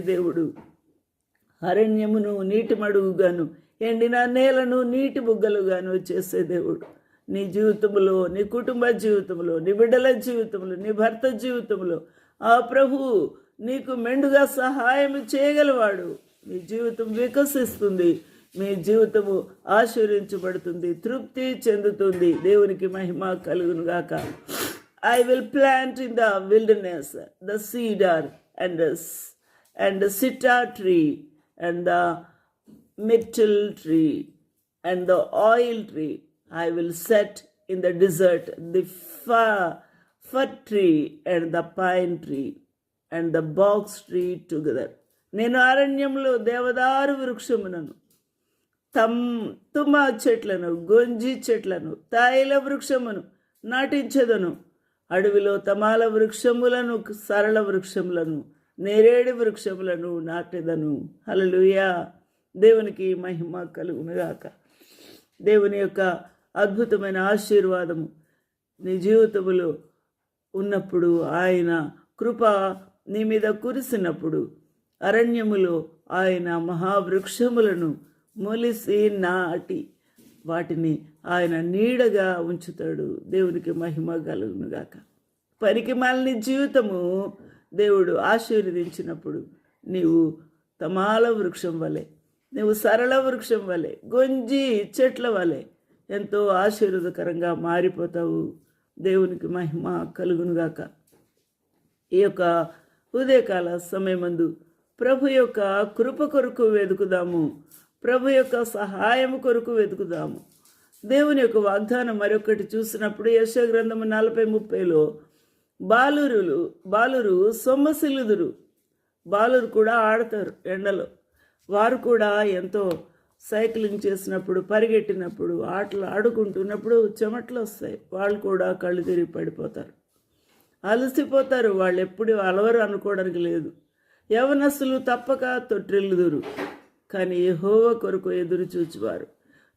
దేవుడు. అరణ్యమును నీటి మడుగుగాను ఎండిన నేలను నీటి బుగ్గలుగాను చేసే దేవుడు. నీ జీవితంలో నీ కుటుంబ జీవితంలో నీ బిడ్డల జీవితంలో నీ భర్త జీవితంలో ఆ ప్రభు నీకు మెండుగా సహాయం చేయగలవాడు. మీ జీవితం వికసిస్తుంది మీ జీవితము ఆశీర్వించబడుతుంది తృప్తి చెందుతుంది. దేవునికి మహిమ కలుగును గాక I will plant in the wilderness the cedar and and the sitar tree and the myrtle tree and the oil tree I will set in the desert the fir, fir tree and the pine tree and the box tree together. నేను అరణ్యంలో దేవదారు వృక్షమునను తమ్ తుమ్మ చెట్లను గొంజి చెట్లను తాయిల వృక్షమును నాటించెదను అడవిలో తమాల వృక్షములను సరళ వృక్షములను నేరేడు వృక్షములను నాటెదను. హలలుయా దేవునికి మహిమ కలుగునుగాక. దేవుని యొక్క అద్భుతమైన ఆశీర్వాదము నీ జీవితములో ఉన్నప్పుడు ఆయన కృప నీ మీద కురిసినప్పుడు అరణ్యములో ఆయన మహావృక్షములను మొలిసి నాటి వాటిని ఆయన నీడగా ఉంచుతాడు. దేవునికి మహిమ కలుగునుగాక. పనికి మాలిన జీవితము దేవుడు ఆశీర్వదించినప్పుడు నీవు తమాల వృక్షం వలె నువ్వు సరళ వృక్షం వలె గొంజి చెట్ల వలె ఎంతో ఆశీర్వదకరంగా మారిపోతావు. దేవునికి మహిమ కలుగునుగాక. ఈ యొక్క ఉదయకాల సమయమందు ప్రభు యొక్క కృప కొరకు వెతుకుదాము. ప్రభు యొక్క సహాయం కొరకు వెతుకుదాము. దేవుని యొక్క వాగ్దానం మరొకటి చూసినప్పుడు యశ గ్రంథము నలభై ముప్పైలో బాలురులు బాలురు సొమ్మసిలుదురు బాలురు కూడా ఆడతారు ఎండలో. వారు కూడా ఎంతో సైక్లింగ్ చేసినప్పుడు పరిగెట్టినప్పుడు ఆటలు ఆడుకుంటున్నప్పుడు చెమటలు వస్తాయి. వాళ్ళు కూడా కళ్ళు తిరిగి పడిపోతారు. అలసిపోతారు. వాళ్ళు ఎప్పుడు అలవరు అనుకోవడానికి లేదు. యవనస్సులు తప్పక తొట్టిల్లుదురు. కానీ యెహోవా కొరకు ఎదురు చూచువారు.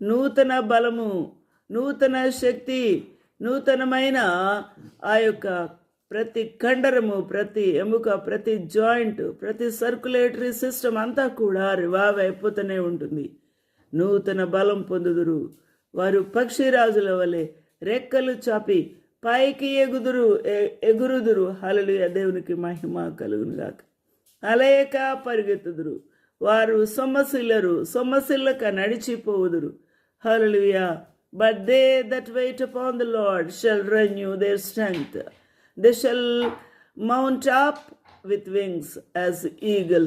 నూతన బలము నూతన శక్తి నూతనమైన ఆ యొక్క ప్రతి కండరము ప్రతి ఎముక ప్రతి జాయింట్ ప్రతి సర్కులేటరీ సిస్టమ్ అంతా కూడా రివావ్ అయిపోతూనే ఉంటుంది. నూతన బలం పొందుదురు. వారు పక్షిరాజుల వలె రెక్కలు చాపి పైకి ఎగుదురు ఎ- ఎగురుదురు. హలలు దేవునికి మహిమ కలుగునుగాక. అలయక పరిగెత్తుదురు. వారు సొమ్మసిల్లరు సొమ్మసిల్లక నడిచిపోవుదురు. Hallelujah but they that wait upon the Lord shall renew their strength They shall mount up with wings as eagles.